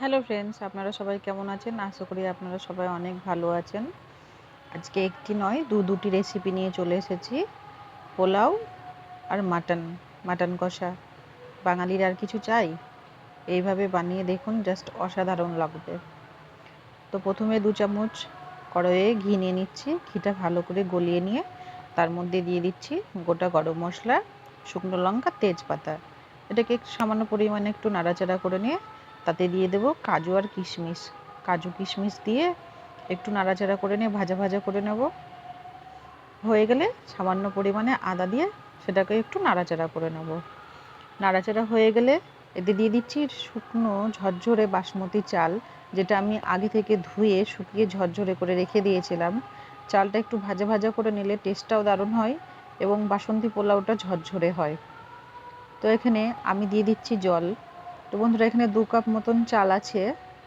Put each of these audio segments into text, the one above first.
Hello friends আপনারা সবাই কেমন আছেন? আশা করি আপনারা সবাই অনেক ভালো আছেন। আজকে একটি নয়, দু দুটি রেসিপি নিয়ে চলে এসেছি। পোলাও আর মাটন মাটন কষা। বাঙালির আর কিছু চাই? এইভাবে বানিয়ে দেখুন জাস্ট অসাধারণ লাগবে। তো প্রথমে দু চামচ কড়াইয়ে ঘি নিয়ে নিচ্ছি। ঘিটা ভালো করে গলিয়ে নিয়ে তার মধ্যে দিয়ে দিচ্ছি গোটা গরম মশলা, শুকনো লঙ্কা, তেজপাতা। এটাকে সামান্য পরিমাণে একটু নাড়াচাড়া করে নিয়ে তাতে দিয়ে দেব কাজু আর কিশমিশ। কাজু, কিশমিশ দিয়ে একটু নাড়াচাড়া করে নিয়ে ভাজা ভাজা করে নেব। হয়ে গেলে সামান্য পরিমাণে আদা দিয়ে সেটাকে একটু নাড়াচাড়া করে নেব। নাড়াচাড়া হয়ে গেলে এতে দিয়ে দিচ্ছি শুকনো ঝরঝরে বাসমতি চাল, যেটা আমি আগে থেকে ধুয়ে শুকিয়ে ঝরঝরে করে রেখে দিয়েছিলাম। চালটা একটু ভাজা ভাজা করে নিলে টেস্টটাও দারুণ হয় এবং বাসন্তী পোলাওটা ঝরঝরে হয়। তো এখানে আমি দিয়ে দিচ্ছি জল। তো বন্ধুরা, এখানে দু কাপ মতন চাল আছে,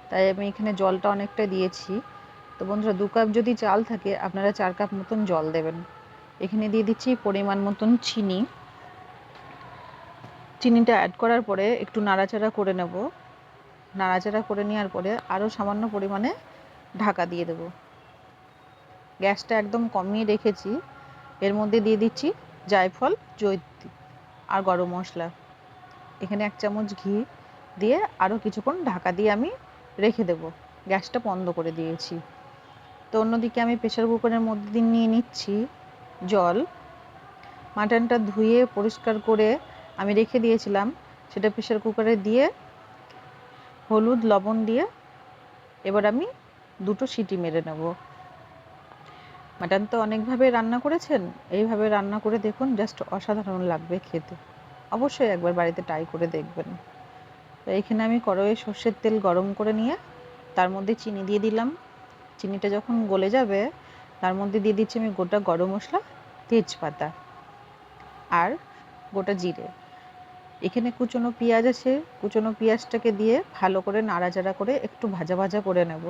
তাই আমি এখানে জলটা অনেকটা দিয়েছি। তো বন্ধুরা, দু কাপ যদি চাল থাকে, আপনারা চার কাপ মতন জল দেবেন। এখানে দিয়ে দিচ্ছি পরিমাণ মতন চিনি। চিনিটা অ্যাড করার পরে একটু নাড়াচাড়া করে নেব। নাড়াচাড়া করে নেওয়ার পরে আরও সামান্য পরিমাণে ঢাকা দিয়ে দেব। গ্যাসটা একদম কমিয়ে রেখেছি। এর মধ্যে দিয়ে দিচ্ছি জায়ফল জৈত্রী আর গরম মশলা। এখানে এক চামচ ঘি। দিয়ে আরও কিছুক্ষণ ঢাকা দিয়ে আমি রেখে দেব। গ্যাসটা বন্ধ করে দিয়েছি। তো অন্যদিকে আমি প্রেশার কুকারের মধ্যে দিয়ে নিয়ে নিচ্ছি জল। মাটনটা ধুয়ে পরিষ্কার করে আমি রেখে দিয়েছিলাম। সেটা প্রেশার কুকারে দিয়ে হলুদ, লবণ দিয়ে এবার আমি দুটো সিটি মেরে নেব। মাটন তো অনেকভাবে রান্না করেছেন? এইভাবে রান্না করে দেখুন, জাস্ট অসাধারণ লাগবে খেতে। অবশ্যই একবার বাড়িতে ট্রাই করে দেখবেন। তো এখানে আমি কড়াইয়ে সর্ষের তেল গরম করে নিয়ে তার মধ্যে চিনি দিয়ে দিলাম। চিনিটা যখন গলে যাবে, তার মধ্যে দিয়ে দিচ্ছি আমি গোটা গরম মশলা, তেজপাতা আর গোটা জিরে। এখানে কুচনো পেঁয়াজ আছে, কুচনো পেঁয়াজটাকে দিয়ে ভালো করে নাড়াচাড়া করে একটু ভাজা ভাজা করে নেব।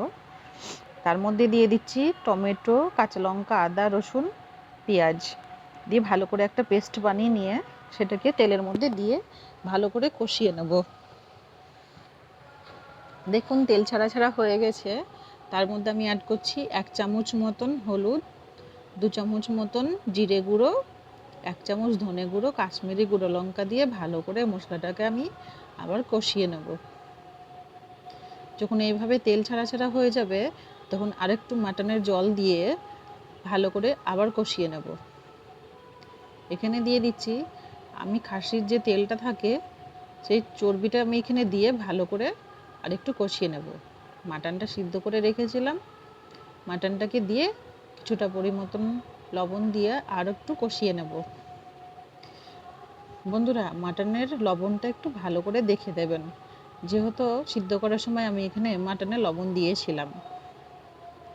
তার মধ্যে দিয়ে দিচ্ছি টমেটো, কাঁচা লঙ্কা, আদা, রসুন, পেঁয়াজ। দিয়ে ভালো করে একটা পেস্ট বানিয়ে নিয়ে সেটাকে তেলের মধ্যে দিয়ে ভালো করে কষিয়ে নেব। দেখুন, তেল ছাড়া ছাড়া হয়ে গেছে। তার মধ্যে আমি অ্যাড করছি এক চামচ মতন হলুদ, দু চামচ মতন জিরে গুঁড়ো, এক চামচ ধনে গুঁড়ো, কাশ্মীরি গুঁড়ো লঙ্কা দিয়ে ভালো করে মশলাটাকে আমি আবার কষিয়ে নেব। যখন এইভাবে তেল ছাড়া ছাড়া হয়ে যাবে, তখন আরেকটু মাটনের জল দিয়ে ভালো করে আবার কষিয়ে নেব। এখানে দিয়ে দিচ্ছি, আমি খাসির যে তেলটা থাকে, সেই চর্বিটা আমি এখানে দিয়ে ভালো করে আর একটু কষিয়ে নেব। মাটনটা সিদ্ধ করে রেখেছিলাম। মাটনটাকে দিয়ে কিছুটা পরিমতন লবণ দিয়ে আর একটু কষিয়ে নেব। বন্ধুরা, মাটনের লবণটা একটু ভালো করে দেখে দেবেন। যেহেতু সিদ্ধ করার সময় আমি এখানে মাটনে লবণ দিয়েছিলাম।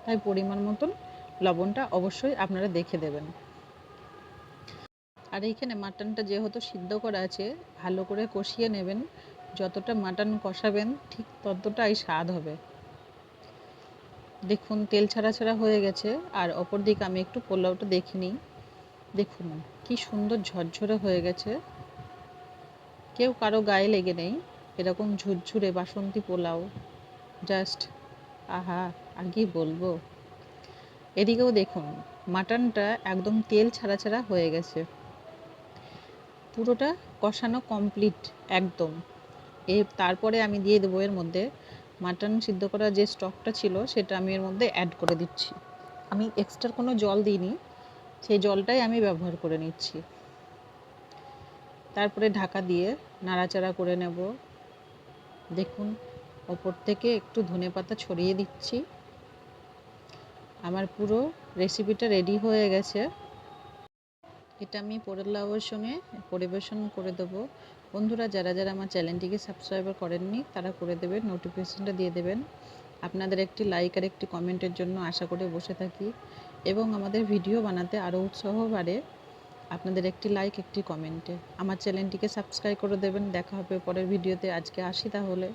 তাই পরিমাণ মতন লবণটা অবশ্যই আপনারা দেখে দেবেন। আর এইখানে মাটনটা যেহেতু সিদ্ধ করা আছে, ভালো করে কষিয়ে নেবেন। যতটা মাটন কষাবেন, ঠিক ততটাই স্বাদ হবে। দেখুন, তেল ছাড়া ছাড়া হয়ে গেছে, আর অপর দিকে আমি একটু পোলাওটা দেখে নিই। দেখুন, কি সুন্দর ঝরঝরে হয়ে গেছে। কেউ কারও গায়ে লেগে নেই, এরকম ঝুরঝুরে বাসন্তী পোলাও। জাস্ট, আহা, আর কি বলব? এদিকেও দেখুন, মাটনটা একদম তেল ছাড়া ছাড়া হয়ে গেছে। পুরোটা কষানো কমপ্লিট, একদম। এ তারপরে আমি দিয়ে দেবো এর মধ্যে মাটন সিদ্ধ করা যে স্টকটা ছিল, সেটা আমি এর মধ্যে অ্যাড করে দিচ্ছি। আমি এক্সট্রা কোনো জল দিইনি, সেই জলটাই আমি ব্যবহার করে নিচ্ছি। তারপরে ঢাকা দিয়ে নাড়াচাড়া করে নেব। দেখুন, ওপর থেকে একটু ধনে পাতা ছড়িয়ে দিচ্ছি। আমার পুরো রেসিপিটা রেডি হয়ে গেছে। এটা আমি পোলাওয়ের সঙ্গে পরিবেশন করে দেবো। বন্ধুরা, যারা যারা আমার চ্যানেলটিকে সাবস্ক্রাইবার করেননি, তারা করে দেবেন নোটিফিকেশানটা দিয়ে দেবেন। আপনাদের একটি লাইক আর একটি কমেন্টের জন্য আশা করে বসে থাকি এবং আমাদের ভিডিও বানাতে আরও উৎসাহ বাড়ে আপনাদের একটি লাইক একটি কমেন্টে আমার চ্যানেলটিকে সাবস্ক্রাইব করে দেবেন। দেখা হবে পরের ভিডিওতে আজকে আসি তাহলে।